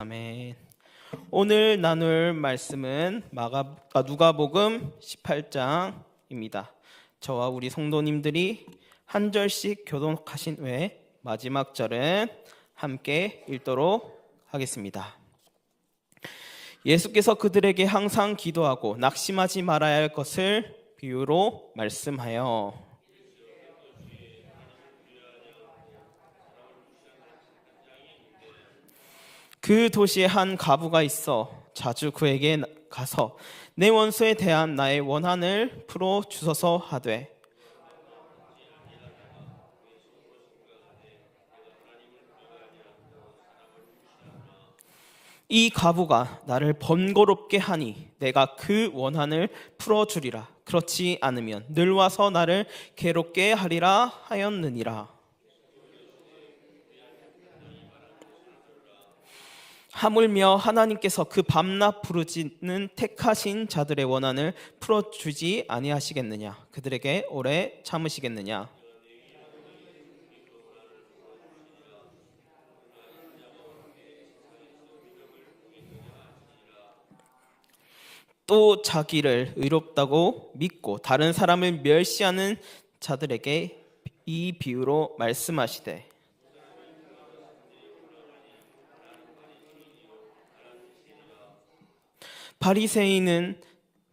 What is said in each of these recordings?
아멘. 오늘 나눌 말씀은 마가 아, 누가복음 18장입니다. 저와 우리 성도님들이 한 절씩 교독하신 후에 마지막 절은 함께 읽도록 하겠습니다. 예수께서 그들에게 항상 기도하고 낙심하지 말아야 할 것을 비유로 말씀하여 그 도시에 한 가부가 있어 자주 그에게 가서 내 원수에 대한 나의 원한을 풀어 주소서 하되 이 가부가 나를 번거롭게 하니 내가 그 원한을 풀어 주리라. 그렇지 않으면 늘 와서 나를 괴롭게 하리라 하였느니라 하물며 하나님께서 그 밤낮 부르짖는 택하신 자들의 원한을 풀어 주지 아니하시겠느냐? 그들에게 오래 참으시겠느냐? 또 자기를 의롭다고 믿고 다른 사람을 멸시하는 자들에게 이 비유로 말씀하시되 바리새인은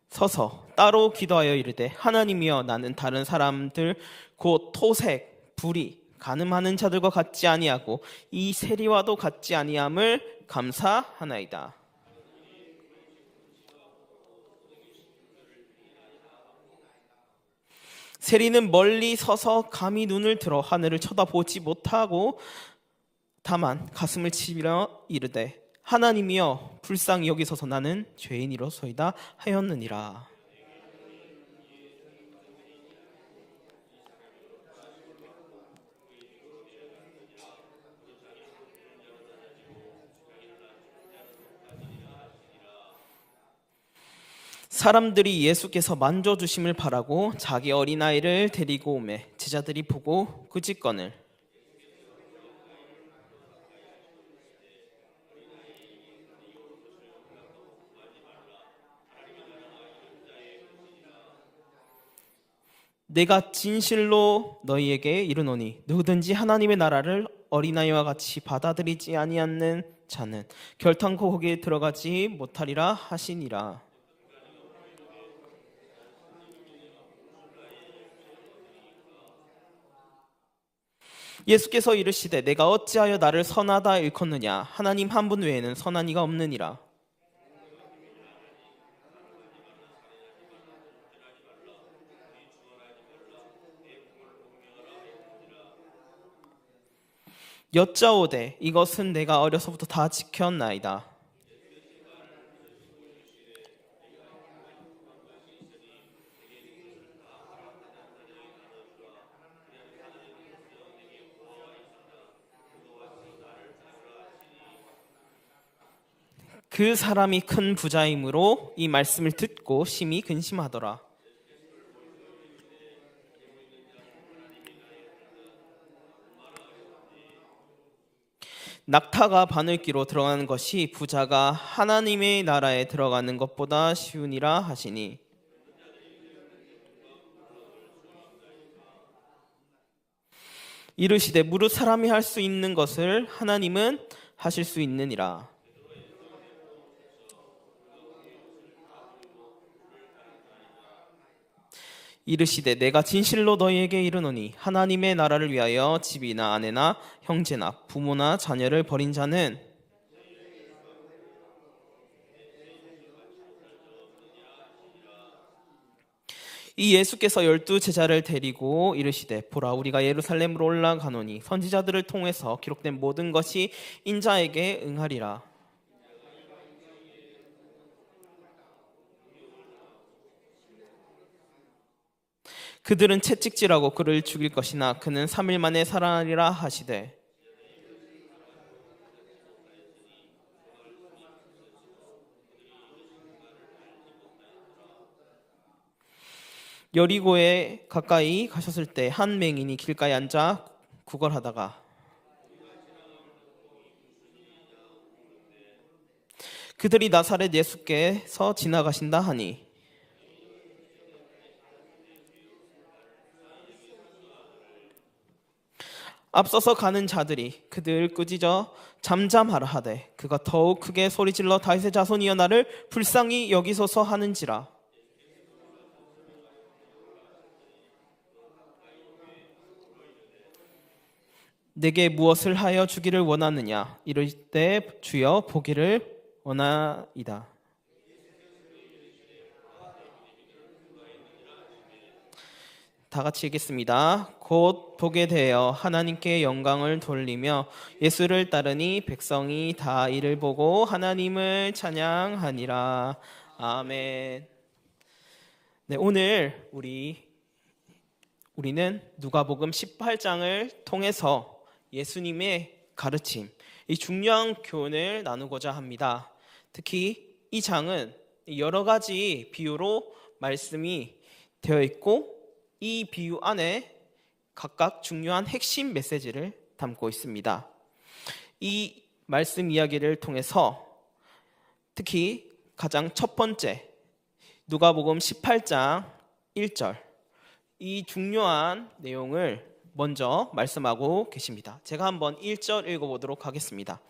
서서 따로 기도하여 이르되 하나님이여 나는 다른 사람들 곧 토색 불의 가늠하는 자들과 같지 아니하고 이 세리와도 같지 아니함을 감사하나이다. 세리는 멀리 서서 감히 눈을 들어 하늘을 쳐다보지 못하고 다만 가슴을 치밀어 이르되 하나님이여 불쌍히 여기소서 나는 죄인이로소이다 하였느니라. 사람들이 예수께서 만져 주심을 바라고 자기 어린아이를 데리고 오매 제자들이 보고 그 직건을 내가 진실로 너희에게 이르노니 누구든지 하나님의 나라를 어린아이와 같이 받아들이지 아니하는 자는 결탄코 거기에 들어가지 못하리라 하시니라. 예수께서 이르시되 내가 어찌하여 나를 선하다 일컫느냐 하나님 한 분 외에는 선한 이가 없느니라. 여짜오되 이것은 내가 어려서부터 다 지켰나이다. 그 사람이 큰 부자이므로 이 말씀을 듣고 심히 근심하더라. 낙타가 바늘기로 들어가는 것이 부자가 하나님의 나라에 들어가는 것보다 쉬우니라 하시니. 이르시되 무릇 사람이 할 수 있는 것을 하나님은 하실 수 있느니라 이르시되 내가 진실로 너희에게 이르노니 하나님의 나라를 위하여 집이나 아내나 형제나 부모나 자녀를 버린 자는 이 예수께서 열두 제자를 데리고 이르시되 보라 우리가 예루살렘으로 올라가노니 선지자들을 통해서 기록된 모든 것이 인자에게 응하리라 그들은 채찍질하고 그를 죽일 것이나 그는 3일 만에 살아나리라 하시되. 여리고에 가까이 가셨을 때 한 맹인이 길가에 앉아 구걸하다가 그들이 나사렛 예수께서 지나가신다 하니 앞서서 가는 자들이 그들 꾸짖어 잠잠하라 하되 그가 더욱 크게 소리질러 다윗의 자손이여 나를 불쌍히 여기소서 하는지라. 내게 무엇을 하여 주기를 원하느냐? 이럴 때 주여 보기를 원하이다 다 같이 읽겠습니다. 곧 보게 되어 하나님께 영광을 돌리며 예수를 따르니 백성이 다 이를 보고 하나님을 찬양하니라. 아멘. 네, 오늘 우리 우리는 누가복음 18장을 통해서 예수님의 가르침, 이 중요한 교훈을 나누고자 합니다. 특히 이 장은 여러 가지 비유로 말씀이 되어 있고 이 비유 안에 각각 중요한 핵심 메시지를 담고 있습니다. 이 말씀 이야기를 통해서 특히 가장 첫 번째 누가복음 18장 1절 이 중요한 내용을 먼저 말씀하고 계십니다. 제가 한번 1절 읽어보도록 하겠습니다.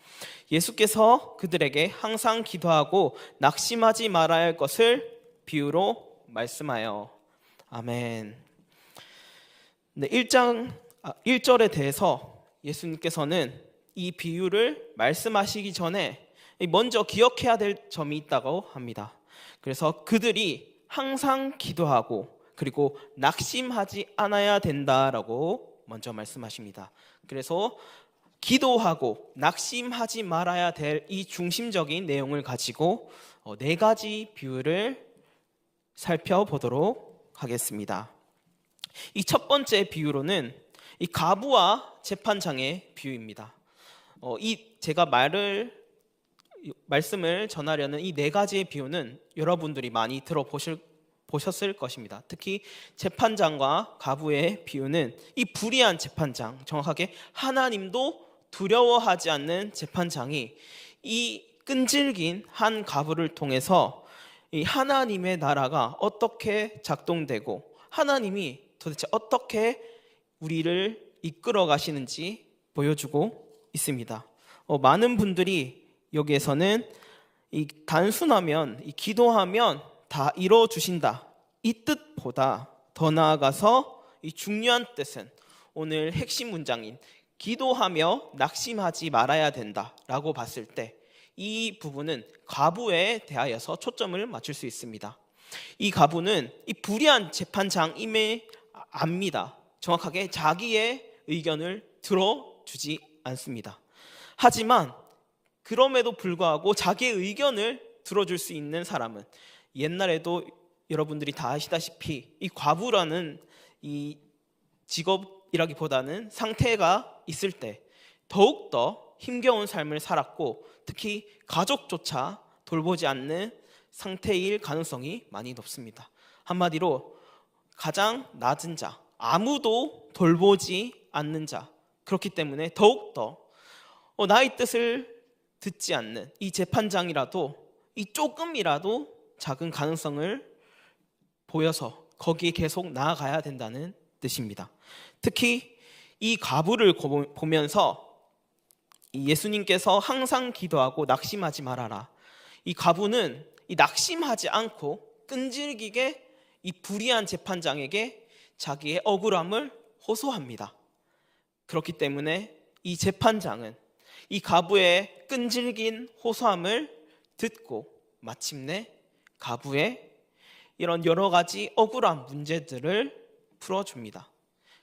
예수께서 그들에게 항상 기도하고 낙심하지 말아야 할 것을 비유로 말씀하여 아멘. 네, 1장 아, 1절에 대해서 예수님께서는 이 비유를 말씀하시기 전에 먼저 기억해야 될 점이 있다고 합니다. 그래서 그들이 항상 기도하고 그리고 낙심하지 않아야 된다라고 먼저 말씀하십니다. 그래서 기도하고 낙심하지 말아야 될 이 중심적인 내용을 가지고 어, 네 가지 비유를 살펴보도록 하겠습니다. 이 첫 번째 비유로는 이 가부와 재판장의 비유입니다. 어, 이 제가 말을 말씀을 전하려는 이 네 가지의 비유는 여러분들이 많이 들어보실 보셨을 것입니다. 특히 재판장과 가부의 비유는 이 불의한 재판장, 정확하게 하나님도 두려워하지 않는 재판장이 이 끈질긴 한 가부를 통해서 이 하나님의 나라가 어떻게 작동되고 하나님이 도대체 어떻게 우리를 이끌어 가시는지 보여주고 있습니다. 어, 많은 분들이 여기에서는 이 단순하면 이 기도하면 다 이루어 주신다 이 뜻보다 더 나아가서 이 중요한 뜻은 오늘 핵심 문장인 기도하며 낙심하지 말아야 된다라고 봤을 때 이 부분은 가부에 대하여서 초점을 맞출 수 있습니다. 이 가부는 이 불의한 재판장임을 압니다. 정확하게 자기의 의견을 들어주지 않습니다. 하지만 그럼에도 불구하고 자기의 의견을 들어줄 수 있는 사람은 옛날에도 여러분들이 다 아시다시피 이 과부라는 이 직업이라기보다는 상태가 있을 때 더욱더 힘겨운 삶을 살았고 특히 가족조차 돌보지 않는 상태일 가능성이 많이 높습니다. 한마디로 가장 낮은 자, 아무도 돌보지 않는 자. 그렇기 때문에 더욱더 어, 나의 뜻을 듣지 않는 이 재판장이라도 이 조금이라도 작은 가능성을 보여서 거기에 계속 나아가야 된다는 뜻입니다. 특히 이 가부를 보면서 예수님께서 항상 기도하고 낙심하지 말아라. 이 가부는 이 낙심하지 않고 끈질기게 이 불의한 재판장에게 자기의 억울함을 호소합니다. 그렇기 때문에 이 재판장은 이 가부의 끈질긴 호소함을 듣고 마침내 가부의 이런 여러 가지 억울한 문제들을 풀어줍니다.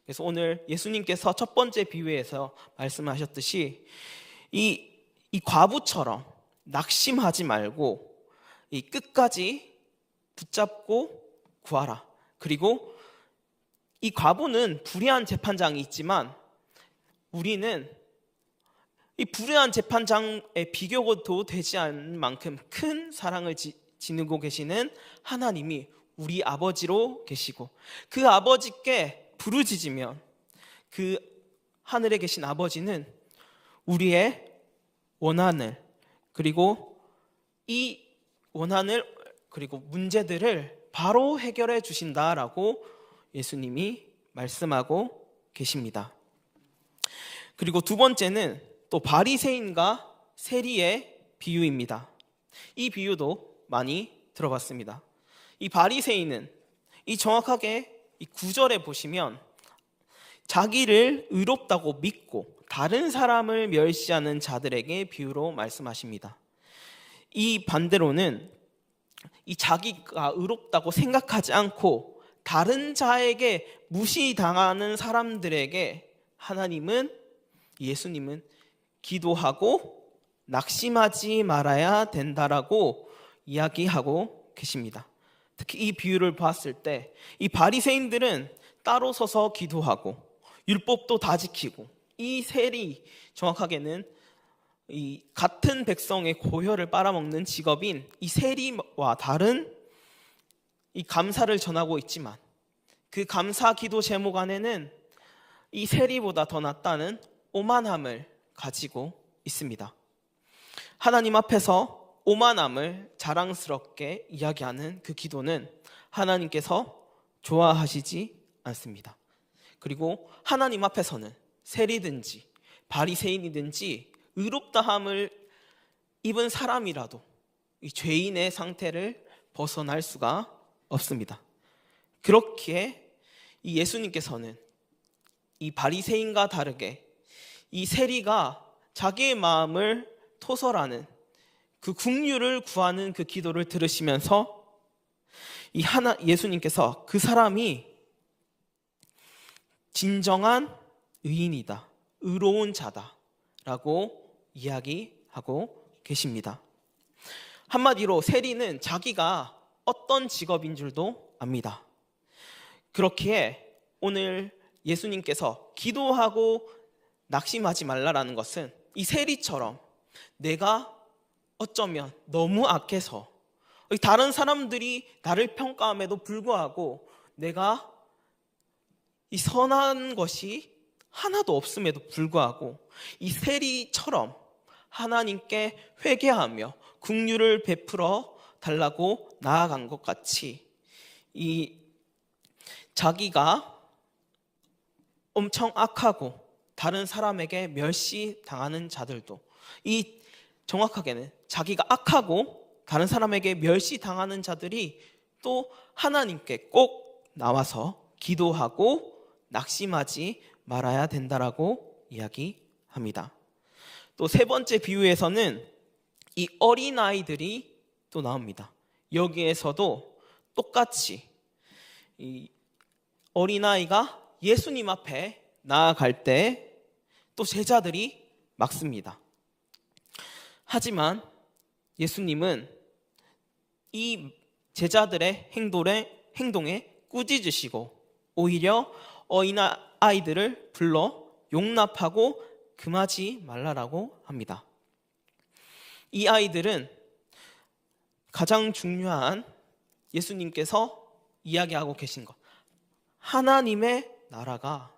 그래서 오늘 예수님께서 첫 번째 비유에서 말씀하셨듯이 이, 이 과부처럼 낙심하지 말고 이 끝까지 붙잡고 구하라. 그리고 이 과부는 불의한 재판장이 있지만 우리는 이 불의한 재판장의 비교도 되지 않을 만큼 큰 사랑을 지, 지니고 계시는 하나님이 우리 아버지로 계시고 그 아버지께 부르짖으면 그 하늘에 계신 아버지는 우리의 원한을 그리고 이 원한을 그리고 문제들을 바로 해결해 주신다라고 예수님이 말씀하고 계십니다. 그리고 두 번째는 또 바리새인과 세리의 비유입니다. 이 비유도 많이 들어봤습니다. 이 바리새인은 이 정확하게 이 구절에 보시면 자기를 의롭다고 믿고 다른 사람을 멸시하는 자들에게 비유로 말씀하십니다. 이 반대로는 이 자기가 의롭다고 생각하지 않고 다른 자에게 무시당하는 사람들에게 하나님은 예수님은 기도하고 낙심하지 말아야 된다라고 이야기하고 계십니다. 특히 이 비유를 봤을 때 이 바리새인들은 따로 서서 기도하고 율법도 다 지키고 이 세리 정확하게는 이 같은 백성의 고혈을 빨아먹는 직업인 이 세리와 다른 이 감사를 전하고 있지만 그 감사 기도 제목 안에는 이 세리보다 더 낫다는 오만함을 가지고 있습니다. 하나님 앞에서 오만함을 자랑스럽게 이야기하는 그 기도는 하나님께서 좋아하시지 않습니다. 그리고 하나님 앞에서는 세리든지 바리새인이든지 의롭다함을 입은 사람이라도 이 죄인의 상태를 벗어날 수가 없습니다. 그렇기에 이 예수님께서는 이 바리새인과 다르게 이 세리가 자기의 마음을 토설하는 그 국류를 구하는 그 기도를 들으시면서 이 하나 예수님께서 그 사람이 진정한 의인이다. 의로운 자다라고 이야기하고 계십니다. 한마디로 세리는 자기가 어떤 직업인 줄도 압니다. 그렇기에 오늘 예수님께서 기도하고 낙심하지 말라라는 것은 이 세리처럼 내가 어쩌면 너무 악해서 다른 사람들이 나를 평가함에도 불구하고 내가 이 선한 것이 하나도 없음에도 불구하고 이 세리처럼 하나님께 회개하며 국류를 베풀어 달라고 나아간 것 같이 이 자기가 엄청 악하고 다른 사람에게 멸시당하는 자들도 이 정확하게는 자기가 악하고 다른 사람에게 멸시당하는 자들이 또 하나님께 꼭 나와서 기도하고 낙심하지 말아야 된다라고 이야기합니다. 또 세 번째 비유에서는 이 어린아이들이 또 나옵니다. 여기에서도 똑같이 이 어린아이가 예수님 앞에 나아갈 때 또 제자들이 막습니다. 하지만 예수님은 이 제자들의 행동에, 행동에 꾸짖으시고 오히려 어린아이들을 불러 용납하고 금하지 말라라고 합니다. 이 아이들은 가장 중요한 예수님께서 이야기하고 계신 것. 하나님의 나라가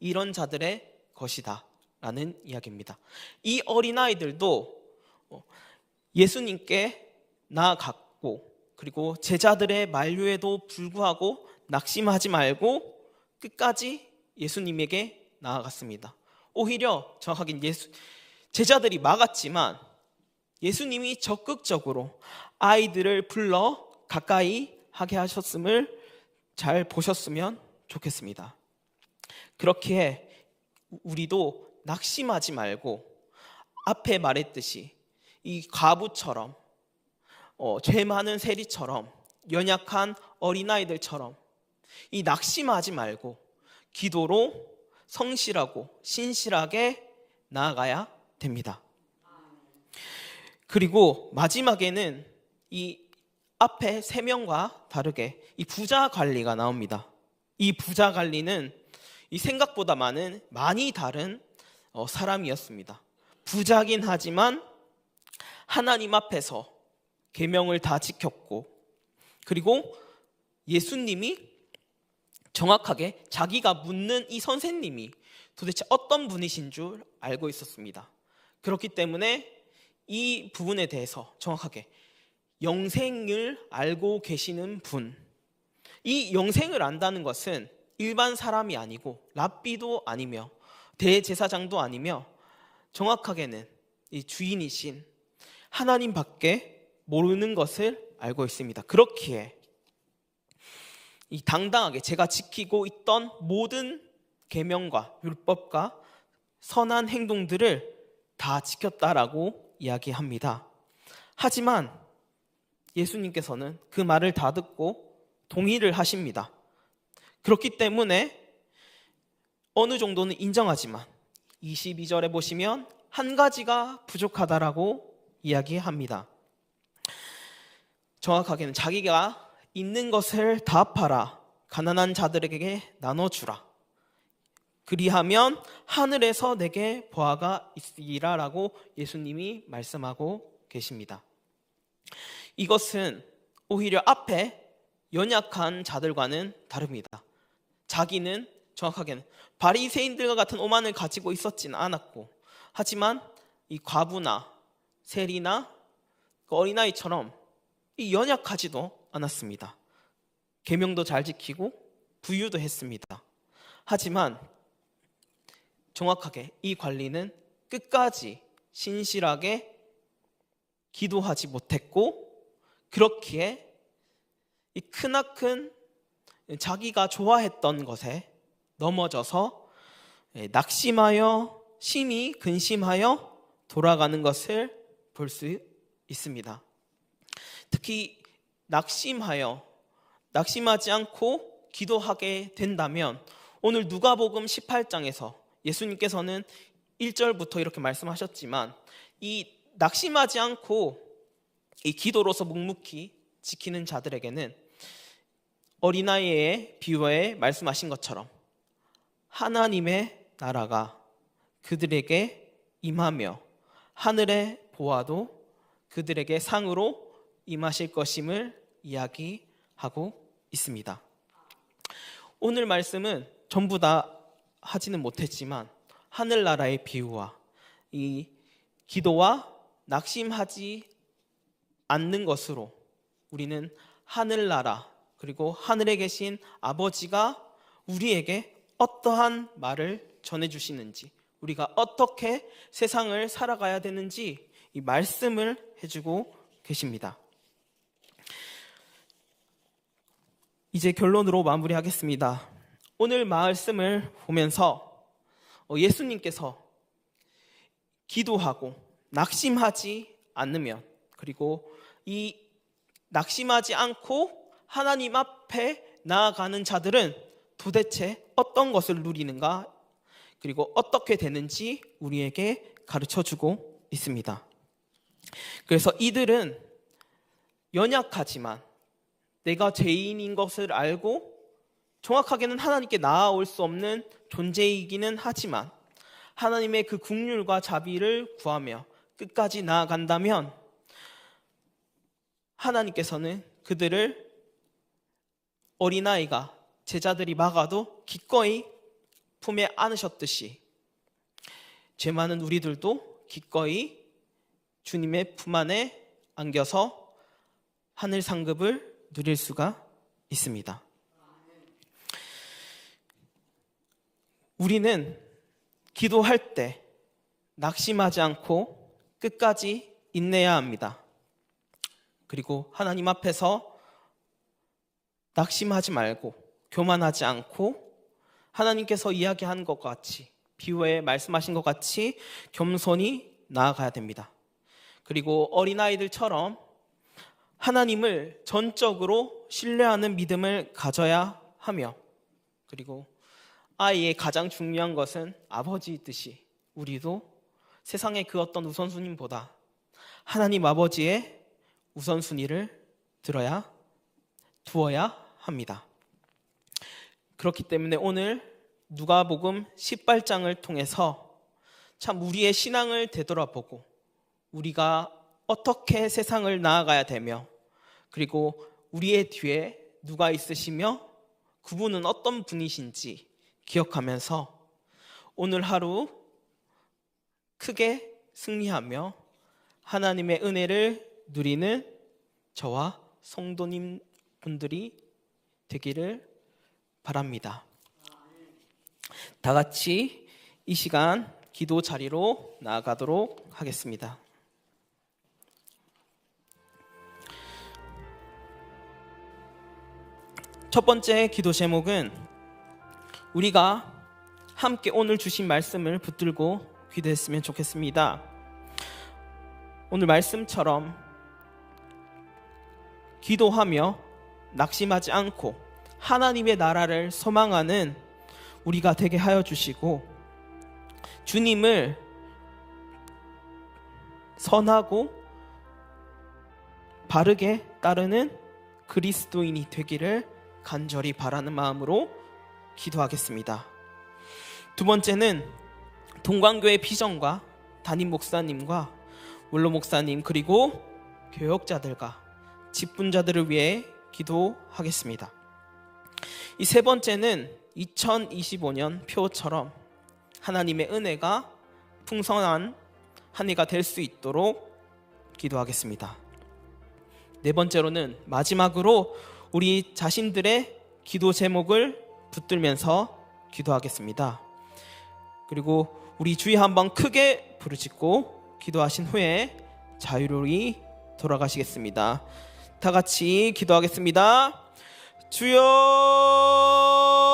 이런 자들의 것이다. 라는 이야기입니다. 이 어린아이들도 예수님께 나아갔고, 그리고 제자들의 만류에도 불구하고 낙심하지 말고 끝까지 예수님에게 나아갔습니다. 오히려 정확하게 예수, 제자들이 막았지만 예수님이 적극적으로 아이들을 불러 가까이 하게 하셨음을 잘 보셨으면 좋겠습니다. 그렇게 우리도 낙심하지 말고 앞에 말했듯이 이 과부처럼 어, 죄 많은 세리처럼 연약한 어린아이들처럼 이 낙심하지 말고 기도로 성실하고 신실하게 나아가야 됩니다. 그리고 마지막에는 이 앞에 세 명과 다르게 이 부자 관리가 나옵니다. 이 부자 관리는 이 생각보다 많은 많이 다른 어, 사람이었습니다. 부자긴 하지만 하나님 앞에서 계명을 다 지켰고 그리고 예수님이 정확하게 자기가 묻는 이 선생님이 도대체 어떤 분이신 줄 알고 있었습니다. 그렇기 때문에 이 부분에 대해서 정확하게 영생을 알고 계시는 분. 이 영생을 안다는 것은 일반 사람이 아니고 랍비도 아니며 대제사장도 아니며 정확하게는 이 주인이신 하나님밖에 모르는 것을 알고 있습니다. 그렇기에 이 당당하게 제가 지키고 있던 모든 계명과 율법과 선한 행동들을 다 지켰다라고 이야기합니다. 하지만 예수님께서는 그 말을 다 듣고 동의를 하십니다. 그렇기 때문에 어느 정도는 인정하지만 22절에 보시면 한 가지가 부족하다라고 이야기합니다. 정확하게는 자기가 있는 것을 다 팔아 가난한 자들에게 나눠주라. 그리하면 하늘에서 내게 보아가 있으리라라고 예수님이 말씀하고 계십니다. 이것은 오히려 앞에 연약한 자들과는 다릅니다. 자기는 정확하게는 바리새인들과 같은 오만을 가지고 있었지는 않았고 하지만 이 과부나 세리나 그 어린아이처럼 이 연약하지도 않았습니다. 계명도 잘 지키고 부유도 했습니다. 하지만 정확하게 이 관리는 끝까지 신실하게 기도하지 못했고 그렇기에 이 크나큰 자기가 좋아했던 것에 넘어져서 낙심하여 심히 근심하여 돌아가는 것을 볼 수 있습니다. 특히 낙심하여 낙심하지 않고 기도하게 된다면 오늘 누가복음 18장에서 예수님께서는 1절부터 이렇게 말씀하셨지만 이 낙심하지 않고 이 기도로서 묵묵히 지키는 자들에게는 어린아이의 비유에 말씀하신 것처럼 하나님의 나라가 그들에게 임하며 하늘의 보아도 그들에게 상으로 임하실 것임을 이야기하고 있습니다. 오늘 말씀은 전부 다 하지는 못했지만 하늘나라의 비유와 이 기도와 낙심하지 않는 것으로 우리는 하늘나라 그리고 하늘에 계신 아버지가 우리에게 어떠한 말을 전해 주시는지 우리가 어떻게 세상을 살아가야 되는지 이 말씀을 해주고 계십니다. 이제 결론으로 마무리하겠습니다. 오늘 말씀을 보면서 어, 예수님께서 기도하고 낙심하지 않으면 그리고 이 낙심하지 않고 하나님 앞에 나아가는 자들은 도대체 어떤 것을 누리는가 그리고 어떻게 되는지 우리에게 가르쳐 주고 있습니다. 그래서 이들은 연약하지만 내가 죄인인 것을 알고 정확하게는 하나님께 나아올 수 없는 존재이기는 하지만 하나님의 그 국률과 자비를 구하며 끝까지 나아간다면 하나님께서는 그들을 어린아이가 제자들이 막아도 기꺼이 품에 안으셨듯이 죄 많은 우리들도 기꺼이 주님의 품 안에 안겨서 하늘 상급을 누릴 수가 있습니다. 우리는 기도할 때 낙심하지 않고 끝까지 인내해야 합니다. 그리고 하나님 앞에서 낙심하지 말고 교만하지 않고 하나님께서 이야기한 것 같이 비유에 말씀하신 것 같이 겸손히 나아가야 됩니다. 그리고 어린아이들처럼 하나님을 전적으로 신뢰하는 믿음을 가져야 하며 그리고 아이의 가장 중요한 것은 아버지 뜻이 우리도 세상의 그 어떤 우선순위보다 하나님 아버지의 우선순위를 들어야 두어야 합니다. 그렇기 때문에 오늘 누가복음 18장을 통해서 참 우리의 신앙을 되돌아보고 우리가 어떻게 세상을 나아가야 되며 그리고 우리의 뒤에 누가 있으시며 그분은 어떤 분이신지 기억하면서 오늘 하루 크게 승리하며 하나님의 은혜를 누리는 저와 성도님 분들이 되기를 바랍니다. 다 같이 이 시간 기도 자리로 나아가도록 하겠습니다. 첫 번째 기도 제목은 우리가 함께 오늘 주신 말씀을 붙들고 기도했으면 좋겠습니다. 오늘 말씀처럼 기도하며 낙심하지 않고 하나님의 나라를 소망하는 우리가 되게 하여 주시고 주님을 선하고 바르게 따르는 그리스도인이 되기를 간절히 바라는 마음으로 기도하겠습니다. 두 번째는 동광교회 비전과 담임 목사님과 원로 목사님 그리고 교역자들과 직분자들을 위해 기도하겠습니다. 이 세 번째는 2025년 표처럼 하나님의 은혜가 풍성한 한 해가 될 수 있도록 기도하겠습니다. 네 번째로는 마지막으로 우리 자신들의 기도 제목을 붙들면서 기도하겠습니다. 그리고 우리 주의 한번 크게 부르짖고 기도하신 후에 자유로이 돌아가시겠습니다. 다 같이 기도하겠습니다. 주여